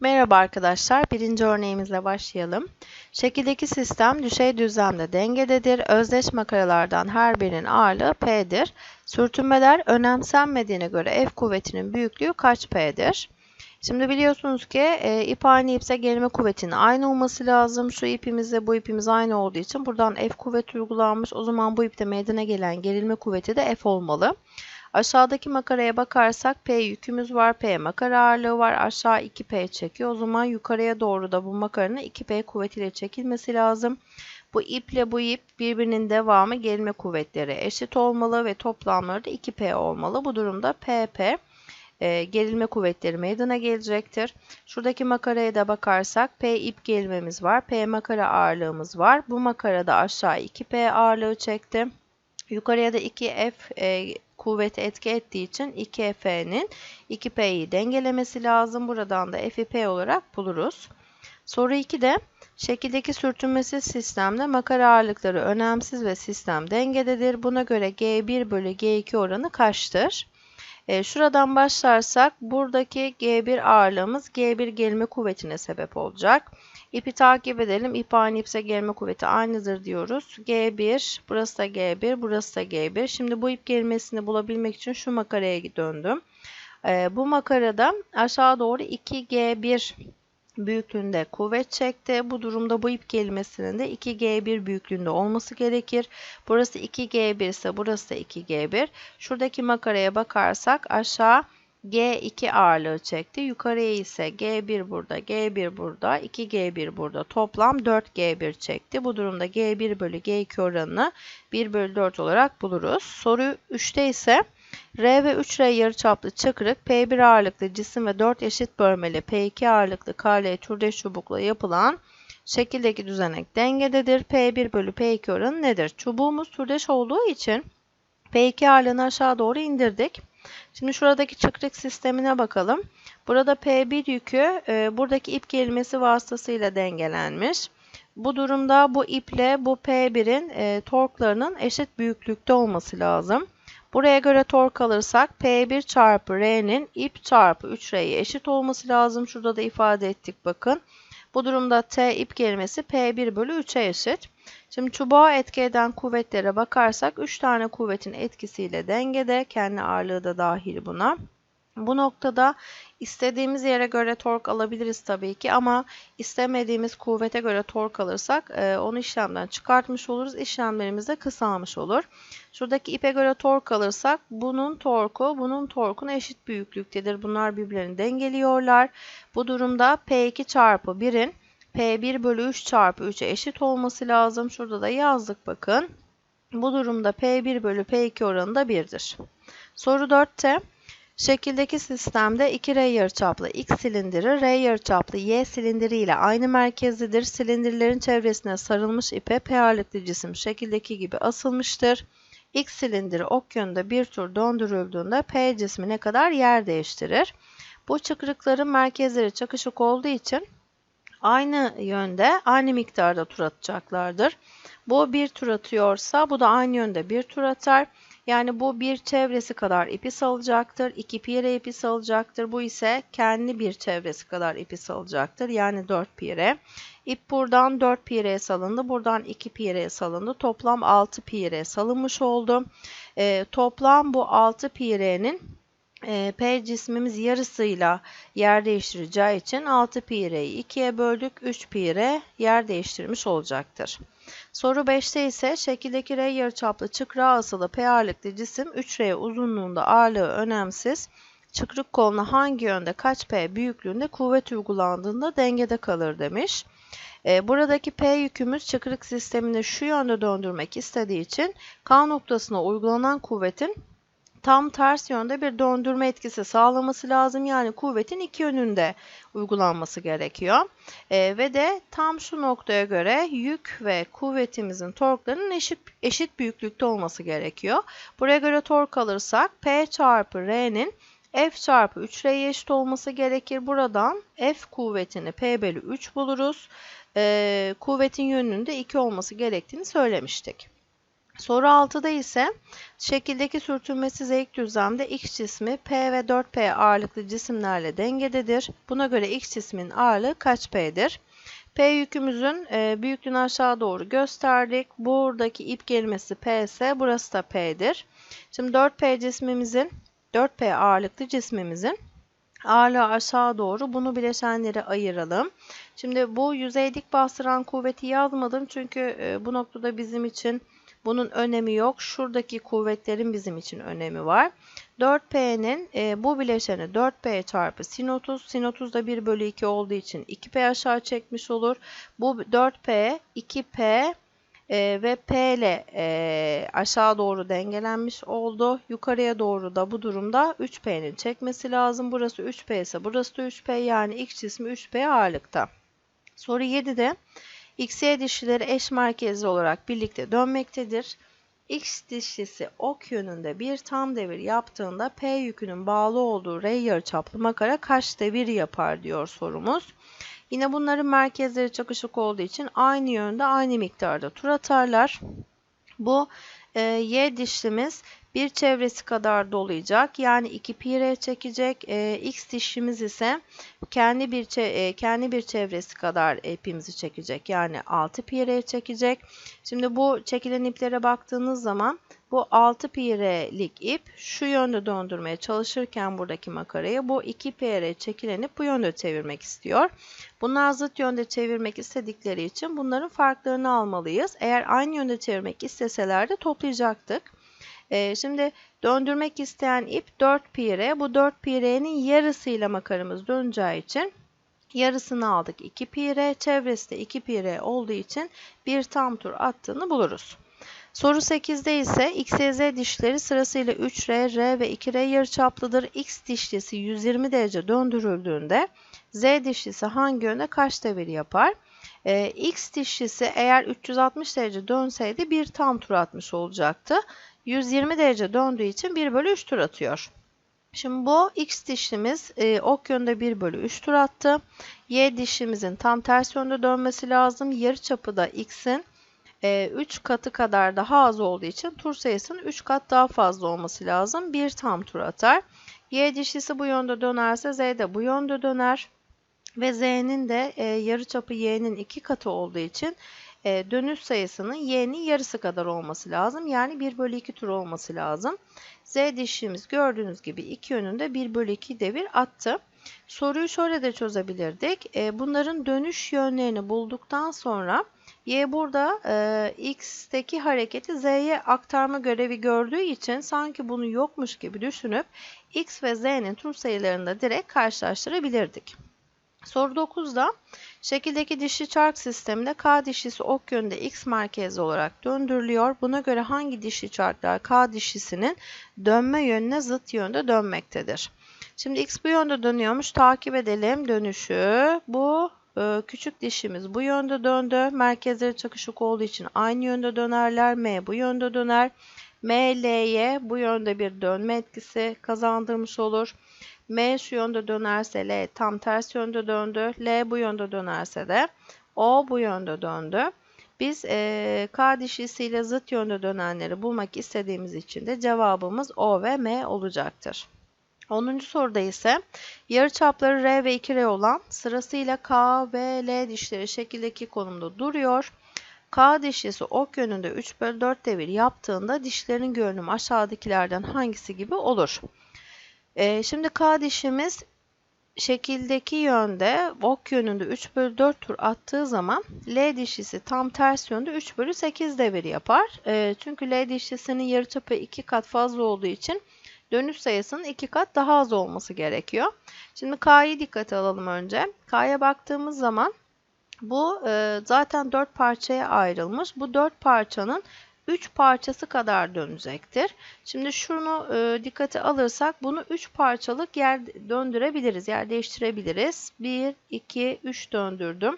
Merhaba arkadaşlar, birinci örneğimizle başlayalım. Şekildeki sistem düşey düzlemde dengededir. Özdeş makaralardan her birinin ağırlığı P'dir. Sürtünmeler önemsenmediğine göre F kuvvetinin büyüklüğü kaç P'dir? Şimdi biliyorsunuz ki e, ip aynı ipse gerilme kuvvetinin aynı olması lazım. Şu ipimizle bu ipimiz aynı olduğu için buradan F kuvvet uygulanmış. O zaman bu ipte meydana gelen gerilme kuvveti de F olmalı. Aşağıdaki makaraya bakarsak P yükümüz var. P makara ağırlığı var. Aşağı 2P çekiyor. O zaman yukarıya doğru da bu makaranın 2P kuvvetiyle çekilmesi lazım. Bu iple bu ip birbirinin devamı gelme kuvvetleri eşit olmalı ve toplamları da 2P olmalı. Bu durumda PP e, gerilme kuvvetleri meydana gelecektir. Şuradaki makaraya da bakarsak P ip gerilmemiz var. P makara ağırlığımız var. Bu makarada aşağı 2P ağırlığı çekti. Yukarıya da 2F e, kuvveti etki ettiği için 2F'nin 2P'yi dengelemesi lazım. Buradan da F'i P olarak buluruz. Soru 2'de şekildeki sürtünmesiz sistemde makara ağırlıkları önemsiz ve sistem dengededir. Buna göre G1 bölü G2 oranı kaçtır? E, şuradan başlarsak buradaki G1 ağırlığımız G1 gelme kuvvetine sebep olacak. İpi takip edelim. İp aynı ipse gelme kuvveti aynıdır diyoruz. G1, burası da G1, burası da G1. Şimdi bu ip gelmesini bulabilmek için şu makaraya döndüm. E, bu makarada aşağı doğru 2G1 büyüklüğünde kuvvet çekti. Bu durumda bu ip kelimesinin de 2G1 büyüklüğünde olması gerekir. Burası 2G1 ise burası da 2G1. Şuradaki makaraya bakarsak aşağı G2 ağırlığı çekti. Yukarıya ise G1 burada, G1 burada, 2G1 burada. Toplam 4G1 çekti. Bu durumda G1 bölü G2 oranını 1 bölü 4 olarak buluruz. Soru 3'te ise R ve 3R yarıçaplı çakırık, P1 ağırlıklı cisim ve 4 eşit bölmeli P2 ağırlıklı KL türdeş çubukla yapılan şekildeki düzenek dengededir. P1 bölü P2 oranı nedir? Çubuğumuz türdeş olduğu için P2 ağırlığını aşağı doğru indirdik. Şimdi şuradaki çakırık sistemine bakalım. Burada P1 yükü e, buradaki ip gerilmesi vasıtasıyla dengelenmiş. Bu durumda bu iple bu P1'in e, torklarının eşit büyüklükte olması lazım. Buraya göre tork alırsak P1 çarpı R'nin ip çarpı 3R'ye eşit olması lazım. Şurada da ifade ettik bakın. Bu durumda T ip kelimesi P1 bölü 3'e eşit. Şimdi çubuğa etki eden kuvvetlere bakarsak 3 tane kuvvetin etkisiyle dengede. Kendi ağırlığı da dahil buna. Bu noktada istediğimiz yere göre tork alabiliriz tabii ki ama istemediğimiz kuvvete göre tork alırsak e, onu işlemden çıkartmış oluruz. İşlemlerimiz de kısalmış olur. Şuradaki ipe göre tork alırsak bunun torku bunun torkun eşit büyüklüktedir. Bunlar birbirlerini dengeliyorlar. Bu durumda P2 çarpı 1'in P1 bölü 3 çarpı 3'e eşit olması lazım. Şurada da yazdık bakın. Bu durumda P1 bölü P2 oranı da 1'dir. Soru 4'te Şekildeki sistemde 2 R yarıçaplı X silindiri R yarıçaplı Y silindiri ile aynı merkezlidir. Silindirlerin çevresine sarılmış ipe P cisim şekildeki gibi asılmıştır. X silindiri ok yönünde bir tur döndürüldüğünde P cismi ne kadar yer değiştirir. Bu çıkrıkların merkezleri çakışık olduğu için aynı yönde aynı miktarda tur atacaklardır. Bu bir tur atıyorsa bu da aynı yönde bir tur atar. Yani bu bir çevresi kadar ipi salacaktır. 2 pire ipi salacaktır. Bu ise kendi bir çevresi kadar ipi salacaktır. Yani 4 pire. İp buradan 4 pireye salındı. Buradan 2 pireye salındı. Toplam 6 pireye salınmış oldu. E, toplam bu 6 pirenin e, P cismimiz yarısıyla yer değiştireceği için 6 pireyi 2'ye böldük. 3 pire yer değiştirmiş olacaktır. Soru 5'te ise şekildeki R yarıçaplı çıkrığa asılı P ağırlıklı cisim 3R uzunluğunda ağırlığı önemsiz. Çıkrık koluna hangi yönde kaç P büyüklüğünde kuvvet uygulandığında dengede kalır demiş. E, buradaki P yükümüz çıkrık sistemini şu yönde döndürmek istediği için K noktasına uygulanan kuvvetin tam ters yönde bir döndürme etkisi sağlaması lazım. Yani kuvvetin iki yönünde uygulanması gerekiyor. E, ve de tam şu noktaya göre yük ve kuvvetimizin torklarının eşit, eşit büyüklükte olması gerekiyor. Buraya göre tork alırsak P çarpı R'nin F çarpı 3R'ye eşit olması gerekir. Buradan F kuvvetini P bölü 3 buluruz. E, kuvvetin yönünün de 2 olması gerektiğini söylemiştik. Soru 6'da ise şekildeki sürtünmesiz eğik düzlemde x cismi P ve 4P ağırlıklı cisimlerle dengededir. Buna göre x cismin ağırlığı kaç P'dir? P yükümüzün e, büyüklüğünü aşağı doğru gösterdik. Buradaki ip gelmesi P ise burası da P'dir. Şimdi 4P cismimizin 4P ağırlıklı cismimizin ağırlığı aşağı doğru bunu bileşenlere ayıralım. Şimdi bu yüzey dik bastıran kuvveti yazmadım çünkü e, bu noktada bizim için bunun önemi yok. Şuradaki kuvvetlerin bizim için önemi var. 4P'nin e, bu bileşeni 4P çarpı sin 30. Sin 30 da 1 bölü 2 olduğu için 2P aşağı çekmiş olur. Bu 4P, 2P e, ve P ile e, aşağı doğru dengelenmiş oldu. Yukarıya doğru da bu durumda 3P'nin çekmesi lazım. Burası 3P ise burası da 3P yani X cismi 3P ağırlıkta. Soru 7'de X, Y dişlileri eş merkezli olarak birlikte dönmektedir. X dişlisi ok yönünde bir tam devir yaptığında P yükünün bağlı olduğu R yarıçaplı makara kaç devir yapar diyor sorumuz. Yine bunların merkezleri çakışık olduğu için aynı yönde aynı miktarda tur atarlar. Bu e, Y dişlimiz bir çevresi kadar dolayacak. Yani 2 pi r çekecek. E, x dişimiz ise kendi bir e, kendi bir çevresi kadar ipimizi çekecek. Yani 6 pi r çekecek. Şimdi bu çekilen iplere baktığınız zaman bu 6 pi r'lik ip şu yönde döndürmeye çalışırken buradaki makarayı bu 2 pi r çekilenip bu yönde çevirmek istiyor. Bunlar zıt yönde çevirmek istedikleri için bunların farklarını almalıyız. Eğer aynı yönde çevirmek isteseler de toplayacaktık. E, şimdi döndürmek isteyen ip 4 pi r. Bu 4 pi r'nin yarısıyla makaramız döneceği için yarısını aldık 2 pi r. Çevresi de 2 pi r olduğu için bir tam tur attığını buluruz. Soru 8'de ise x, y, z dişleri sırasıyla 3R, R ve 2R yarıçaplıdır. X dişlisi 120 derece döndürüldüğünde Z dişlisi hangi yönde kaç devir yapar? Ee, X dişlisi eğer 360 derece dönseydi bir tam tur atmış olacaktı. 120 derece döndüğü için 1 bölü 3 tur atıyor. Şimdi bu x dişimiz e, ok yönde 1 bölü 3 tur attı. Y dişimizin tam ters yönde dönmesi lazım. Yarı çapı da x'in e, 3 katı kadar daha az olduğu için tur sayısının 3 kat daha fazla olması lazım. Bir tam tur atar. Y dişlisi bu yönde dönerse Z de bu yönde döner. Ve Z'nin de e, yarı çapı Y'nin 2 katı olduğu için e, dönüş sayısının y'nin yarısı kadar olması lazım. Yani 1 bölü 2 tur olması lazım. Z dişimiz gördüğünüz gibi iki yönünde 1 bölü 2 devir attı. Soruyu şöyle de çözebilirdik. E, bunların dönüş yönlerini bulduktan sonra Y burada e, X'teki hareketi Z'ye aktarma görevi gördüğü için sanki bunu yokmuş gibi düşünüp X ve Z'nin tur sayılarını da direkt karşılaştırabilirdik. Soru 9'da şekildeki dişli çark sisteminde K dişlisi ok yönünde X merkezli olarak döndürülüyor. Buna göre hangi dişli çarklar K dişlisinin dönme yönüne zıt yönde dönmektedir? Şimdi X bu yönde dönüyormuş. Takip edelim dönüşü. Bu e, küçük dişimiz bu yönde döndü. Merkezleri çakışık olduğu için aynı yönde dönerler. M bu yönde döner. M, L'ye bu yönde bir dönme etkisi kazandırmış olur. M şu yönde dönerse L tam ters yönde döndü. L bu yönde dönerse de O bu yönde döndü. Biz e, K dişlisiyle zıt yönde dönenleri bulmak istediğimiz için de cevabımız O ve M olacaktır. 10. soruda ise yarıçapları R ve 2R olan sırasıyla K ve L dişleri şekildeki konumda duruyor. K dişlisi ok yönünde 3 bölü 4 devir yaptığında dişlerin görünümü aşağıdakilerden hangisi gibi olur? Ee, şimdi K dişimiz şekildeki yönde ok yönünde 3 bölü 4 tur attığı zaman L dişlisi tam ters yönde 3 bölü 8 devir yapar. E, çünkü L dişlisinin yarıçapı 2 kat fazla olduğu için dönüş sayısının 2 kat daha az olması gerekiyor. Şimdi K'yı dikkate alalım önce. K'ya baktığımız zaman bu e, zaten 4 parçaya ayrılmış. Bu 4 parçanın 3 parçası kadar dönecektir. Şimdi şunu e, dikkate alırsak bunu 3 parçalık yer döndürebiliriz, yer değiştirebiliriz. 1, 2, 3 döndürdüm.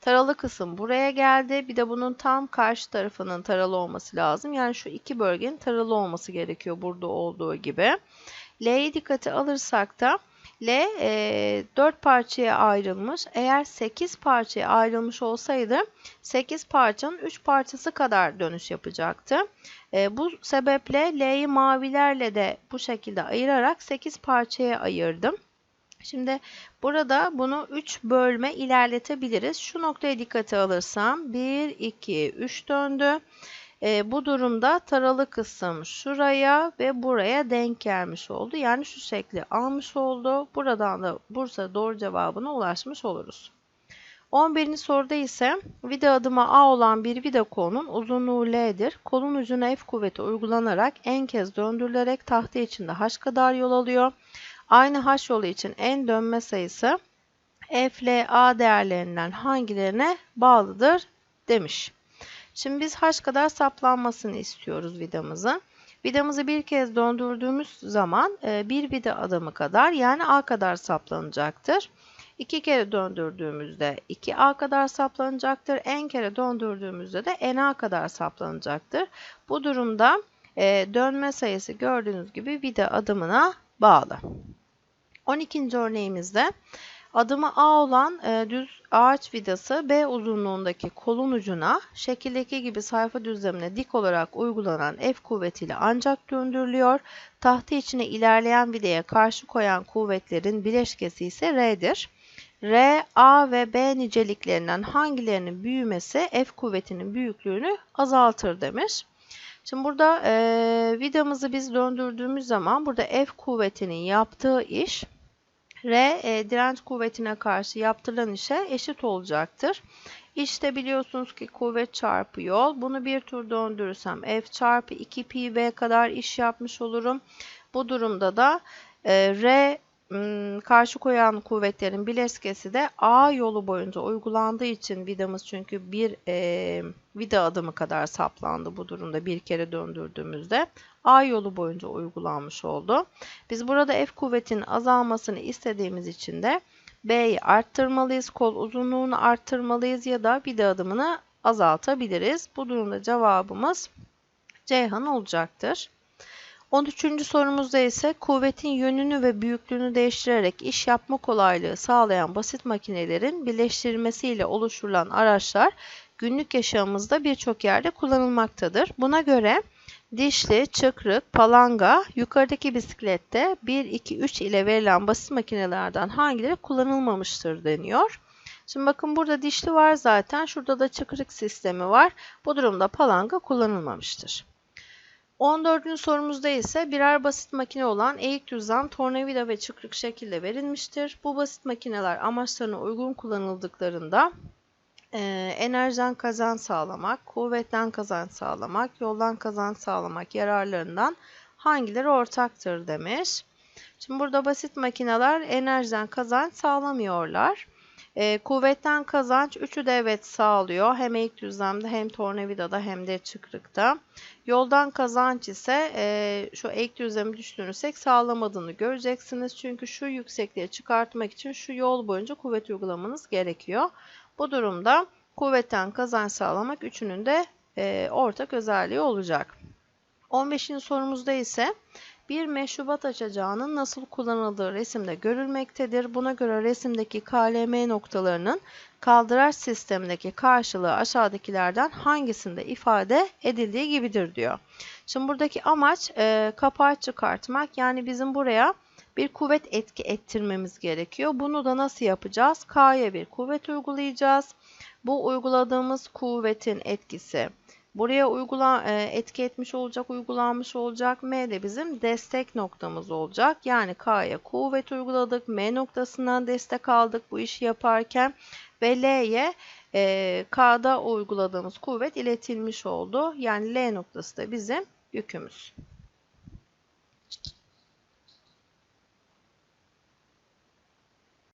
Taralı kısım buraya geldi. Bir de bunun tam karşı tarafının taralı olması lazım. Yani şu iki bölgenin taralı olması gerekiyor burada olduğu gibi. L'yi dikkate alırsak da L e, 4 parçaya ayrılmış. Eğer 8 parçaya ayrılmış olsaydı 8 parçanın 3 parçası kadar dönüş yapacaktı. E, bu sebeple L'yi mavilerle de bu şekilde ayırarak 8 parçaya ayırdım. Şimdi burada bunu 3 bölme ilerletebiliriz. Şu noktaya dikkate alırsam 1, 2, 3 döndü. E, bu durumda taralı kısım şuraya ve buraya denk gelmiş oldu. Yani şu şekli almış oldu. Buradan da Bursa doğru cevabına ulaşmış oluruz. 11. soruda ise vida adımı A olan bir vida kolunun uzunluğu L'dir. Kolun ucuna F kuvveti uygulanarak en kez döndürülerek tahta içinde H kadar yol alıyor. Aynı H yolu için en dönme sayısı F, L, A değerlerinden hangilerine bağlıdır demiş. Şimdi biz H kadar saplanmasını istiyoruz vidamızın. Vidamızı bir kez döndürdüğümüz zaman e, bir vida adımı kadar yani A kadar saplanacaktır. İki kere döndürdüğümüzde 2A kadar saplanacaktır. En kere döndürdüğümüzde de NA kadar saplanacaktır. Bu durumda e, dönme sayısı gördüğünüz gibi vida adımına bağlı. 12. örneğimizde adımı A olan e, düz ağaç vidası B uzunluğundaki kolun ucuna şekildeki gibi sayfa düzlemine dik olarak uygulanan F kuvvetiyle ancak döndürülüyor. Tahtı içine ilerleyen vidaya karşı koyan kuvvetlerin bileşkesi ise R'dir. R, A ve B niceliklerinden hangilerinin büyümesi F kuvvetinin büyüklüğünü azaltır demiş. Şimdi burada e, vidamızı biz döndürdüğümüz zaman burada F kuvvetinin yaptığı iş R e, direnç kuvvetine karşı yaptırılan işe eşit olacaktır. İşte biliyorsunuz ki kuvvet çarpı yol. Bunu bir tur döndürürsem F çarpı 2 pi kadar iş yapmış olurum. Bu durumda da e, R karşı koyan kuvvetlerin bileşkesi de A yolu boyunca uygulandığı için vidamız çünkü bir e, vida adımı kadar saplandı bu durumda bir kere döndürdüğümüzde A yolu boyunca uygulanmış oldu. Biz burada F kuvvetinin azalmasını istediğimiz için de B'yi arttırmalıyız, kol uzunluğunu arttırmalıyız ya da vida adımını azaltabiliriz. Bu durumda cevabımız Ceyhan olacaktır. 13. sorumuzda ise kuvvetin yönünü ve büyüklüğünü değiştirerek iş yapma kolaylığı sağlayan basit makinelerin birleştirilmesiyle oluşturulan araçlar günlük yaşamımızda birçok yerde kullanılmaktadır. Buna göre dişli, çıkrık, palanga, yukarıdaki bisiklette 1, 2, 3 ile verilen basit makinelerden hangileri kullanılmamıştır deniyor. Şimdi bakın burada dişli var zaten. Şurada da çıkrık sistemi var. Bu durumda palanga kullanılmamıştır. 14. sorumuzda ise birer basit makine olan eğik düzlem, tornavida ve çıkrık şekilde verilmiştir. Bu basit makineler amaçlarına uygun kullanıldıklarında e, enerjiden kazanç sağlamak, kuvvetten kazanç sağlamak, yoldan kazanç sağlamak yararlarından hangileri ortaktır demiş. Şimdi burada basit makineler enerjiden kazanç sağlamıyorlar. E, kuvvetten kazanç üçü de evet sağlıyor. Hem ilk düzlemde hem tornavidada hem de çıkrıkta. Yoldan kazanç ise e, şu ek düzlemi düşünürsek sağlamadığını göreceksiniz. Çünkü şu yüksekliğe çıkartmak için şu yol boyunca kuvvet uygulamanız gerekiyor. Bu durumda kuvvetten kazanç sağlamak üçünün de e, ortak özelliği olacak. 15. sorumuzda ise bir meşrubat açacağının nasıl kullanıldığı resimde görülmektedir. Buna göre resimdeki KLM noktalarının kaldıraç sistemindeki karşılığı aşağıdakilerden hangisinde ifade edildiği gibidir diyor. Şimdi buradaki amaç e, kapağı çıkartmak. Yani bizim buraya bir kuvvet etki ettirmemiz gerekiyor. Bunu da nasıl yapacağız? K'ya bir kuvvet uygulayacağız. Bu uyguladığımız kuvvetin etkisi Buraya uygula, e, etki etmiş olacak, uygulanmış olacak. M de bizim destek noktamız olacak. Yani K'ya kuvvet uyguladık. M noktasından destek aldık bu işi yaparken. Ve L'ye e, K'da uyguladığımız kuvvet iletilmiş oldu. Yani L noktası da bizim yükümüz.